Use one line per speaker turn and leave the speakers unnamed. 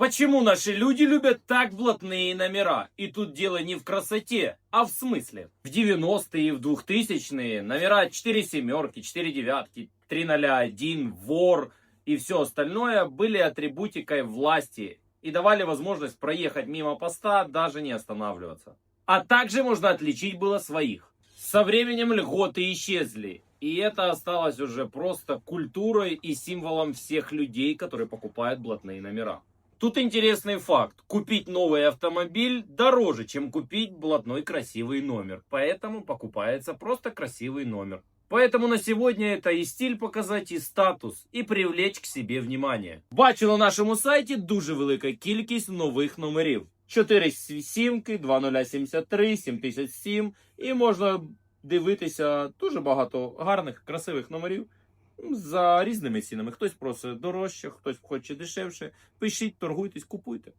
Почему наши люди любят так блатные номера? И тут дело не в красоте, а в смысле. В 90-е и в 2000-е номера 4 семерки, 4 девятки, 301, вор и все остальное были атрибутикой власти и давали возможность проехать мимо поста, даже не останавливаться. А также можно отличить было своих. Со временем льготы исчезли. И это осталось уже просто культурой и символом всех людей, которые покупают блатные номера. Тут интересный факт. Купить новый автомобиль дороже, чем купить блатной красивый номер. Поэтому покупается просто красивый номер. Поэтому на сегодня это і стиль показати, і статус, і привлечь к себе внимание. Бачу на нашому сайті дуже велика кількість нових номерів. 4 сімки, 2073, 7007 і можна дивитися дуже багато гарних, красивих номерів за різними цінами. Хтось просить дорожче, хтось хоче дешевше. Пишіть, торгуйтесь, купуйте.